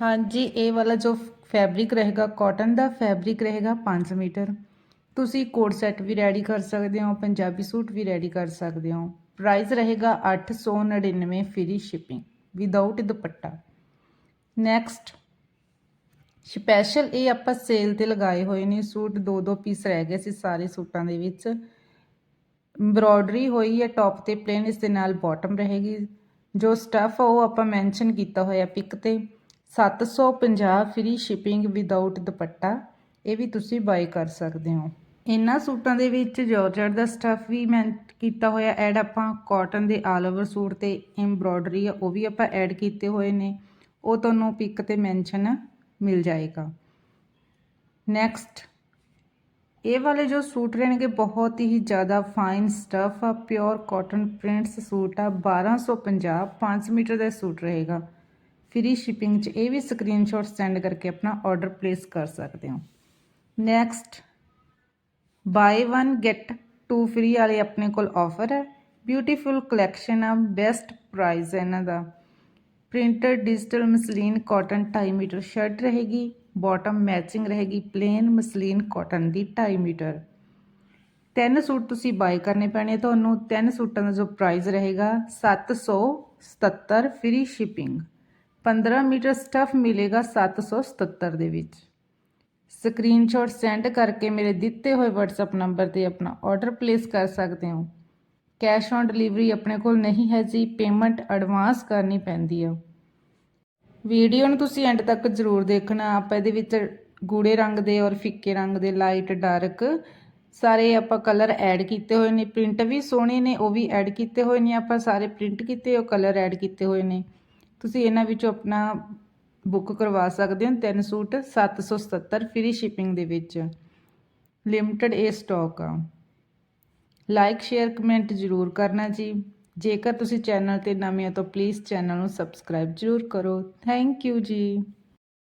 ਹਾਂਜੀ, ਇਹ ਵਾਲਾ ਜੋ ਫੈਬਰਿਕ ਰਹੇਗਾ ਕਾਟਨ ਦਾ ਫੈਬਰਿਕ ਰਹੇਗਾ 5 ਮੀਟਰ। ਤੁਸੀਂ ਕੋਡ ਸੈੱਟ ਵੀ ਰੈਡੀ ਕਰ ਸਕਦੇ ਹੋ, ਪੰਜਾਬੀ ਸੂਟ ਵੀ ਰੈਡੀ ਕਰ ਸਕਦੇ ਹੋ। ਪ੍ਰਾਈਸ ਰਹੇਗਾ 899 free shipping without dupatta. Next special ਇਹ ਆਪਾਂ ਸੇਲ ਤੇ ਲਗਾਏ ਹੋਏ ਨੇ ਸੂਟ, ਦੋ ਦੋ ਪੀਸ ਰਹਿ ਗਏ ਸੀ ਸਾਰੇ ਸੂਟਾਂ ਦੇ ਵਿੱਚ। ਐਮਬ੍ਰੋਇਡਰੀ ਹੋਈ ਹੈ ਟੌਪ ਤੇ ਪਲੇਨ ਇਸ ਦੇ ਨਾਲ ਬਾਟਮ ਰਹੇਗੀ। ਜੋ ਸਟਫ ਉਹ ਆਪਾਂ ਮੈਂਸ਼ਨ ਕੀਤਾ ਹੋਇਆ ਪਿਕ ਤੇ। 750 ਫ੍ਰੀ ਸ਼ਿਪਿੰਗ ਵਿਦਆਊਟ ਦੁਪੱਟਾ। ਇਹ ਵੀ ਤੁਸੀਂ ਬਾਈ ਕਰ ਸਕਦੇ ਹੋ। ਇਹਨਾਂ ਸੂਟਾਂ ਦੇ ਵਿੱਚ ਜਾਰਜਟ ਦਾ ਸਟੱਫ ਵੀ ਮੈਂ ਕੀਤਾ ਹੋਇਆ। ਐਡ ਆਪਾਂ ਕਾਟਨ ਦੇ ਆਲ ਓਵਰ ਸੂਟ ਤੇ ਐਮਬ੍ਰੋਇਡਰੀ ਆ, ਉਹ ਵੀ ਆਪਾਂ ਐਡ ਕੀਤੇ ਹੋਏ ਨੇ। ਉਹ ਤੁਹਾਨੂੰ ਪਿਕ ਤੇ ਮੈਂਸ਼ਨ ਮਿਲ ਜਾਏਗਾ। ਨੈਕਸਟ ਇਹ ਵਾਲੇ ਜੋ ਸੂਟ ਰਹਿਣਗੇ, ਬਹੁਤ ਹੀ ਜ਼ਿਆਦਾ ਫਾਈਨ ਸਟੱਫ ਆ। ਪਿਓਰ ਕਾਟਨ ਪ੍ਰਿੰਟਸ ਸੂਟ ਆ। 1250 5 ਮੀਟਰ ਦਾ ਸੂਟ ਰਹੇਗਾ। ਫ੍ਰੀ ਸ਼ਿਪਿੰਗ 'ਚ ਇਹ ਵੀ ਸਕਰੀਨਸ਼ਾਟ ਸੈਂਡ ਕਰਕੇ ਆਪਣਾ ਆਰਡਰ ਪਲੇਸ ਕਰ ਸਕਦੇ ਹੋ। ਨੈਕਸਟ ਬਾਈ 1 ਗੈਟ 2 ਫ੍ਰੀ ਵਾਲੇ ਆਪਣੇ ਕੋਲ ਆਫਰ ਹੈ। ਬਿਊਟੀਫੁਲ ਕਲੈਕਸ਼ਨ ਆ ਬੈਸਟ ਪ੍ਰਾਈਸ ਹੈ ਇਹਨਾਂ ਦਾ। Printed digital muslin cotton 2.5 metre shirt ਰਹੇਗੀ। ਬਾਟਮ ਮੈਚਿੰਗ ਰਹੇਗੀ ਪਲੇਨ ਮਸਲੀਨ ਕਾਟਨ ਦੀ 2.5 ਮੀਟਰ। ਤਿੰਨ ਸੂਟ ਤੁਸੀਂ ਬਾਈ ਕਰਨੇ ਪੈਣੇ ਤੁਹਾਨੂੰ। ਤਿੰਨ ਸੂਟਾਂ ਦਾ ਜੋ ਪ੍ਰਾਈਸ ਰਹੇਗਾ 777 ਫ੍ਰੀ ਸ਼ਿਪਿੰਗ 15 ਮੀਟਰ ਸਟਫ ਮਿਲੇਗਾ 777 ਦੇ ਵਿੱਚ। ਸਕਰੀਨਸ਼ਾਟ ਸੈਂਡ ਕਰਕੇ ਮੇਰੇ ਦਿੱਤੇ ਹੋਏ WhatsApp ਨੰਬਰ ਤੇ ਆਪਣਾ ਆਰਡਰ ਪਲੇਸ ਕਰ ਸਕਦੇ ਹੋ। ਕੈਸ਼ ਔਨ ਡਿਲੀਵਰੀ ਆਪਣੇ ਕੋਲ ਨਹੀਂ ਹੈ ਜੀ ਪੇਮੈਂਟ ਐਡਵਾਂਸ ਕਰਨੀ ਪੈਂਦੀ ਹੈ ਵੀਡੀਓ ਨੂੰ ਤੁਸੀਂ ਐਂਡ ਤੱਕ ਜ਼ਰੂਰ ਦੇਖਣਾ, ਆਪਾਂ ਇਹਦੇ ਵਿੱਚ ਗੂੜੇ ਰੰਗ ਦੇ ਔਰ ਫਿੱਕੇ ਰੰਗ ਦੇ ਲਾਈਟ ਡਾਰਕ ਸਾਰੇ ਆਪਾਂ ਕਲਰ ਐਡ ਕੀਤੇ ਹੋਏ ਨੇ। ਪ੍ਰਿੰਟ ਵੀ ਸੋਹਣੇ ਨੇ, ਉਹ ਵੀ ਐਡ ਕੀਤੇ ਹੋਏ ਨੇ, ਆਪਾਂ ਸਾਰੇ ਪ੍ਰਿੰਟ ਕੀਤੇ, ਉਹ ਕਲਰ ਐਡ ਕੀਤੇ ਹੋਏ ਨੇ। ਤੁਸੀਂ ਇਹਨਾਂ ਵਿੱਚੋਂ ਆਪਣਾ ਬੁੱਕ ਕਰਵਾ ਸਕਦੇ ਹੋ ਤਿੰਨ ਸੂਟ 777 ਫ੍ਰੀ ਸ਼ਿਪਿੰਗ ਦੇ ਵਿੱਚ। ਲਿਮਟਿਡ ਇਹ ਸਟਾਕ ਆ। ਲਾਈਕ ਸ਼ੇਅਰ ਕਮੈਂਟ ਜ਼ਰੂਰ ਕਰਨਾ ਜੀ। ਜੇਕਰ ਤੁਸੀਂ ਚੈਨਲ ਤੇ ਨਵੇਂ ਹੋ ਤਾਂ ਪਲੀਜ਼ ਚੈਨਲ ਨੂੰ ਸਬਸਕ੍ਰਾਈਬ ਜ਼ਰੂਰ ਕਰੋ। ਥੈਂਕ ਯੂ ਜੀ।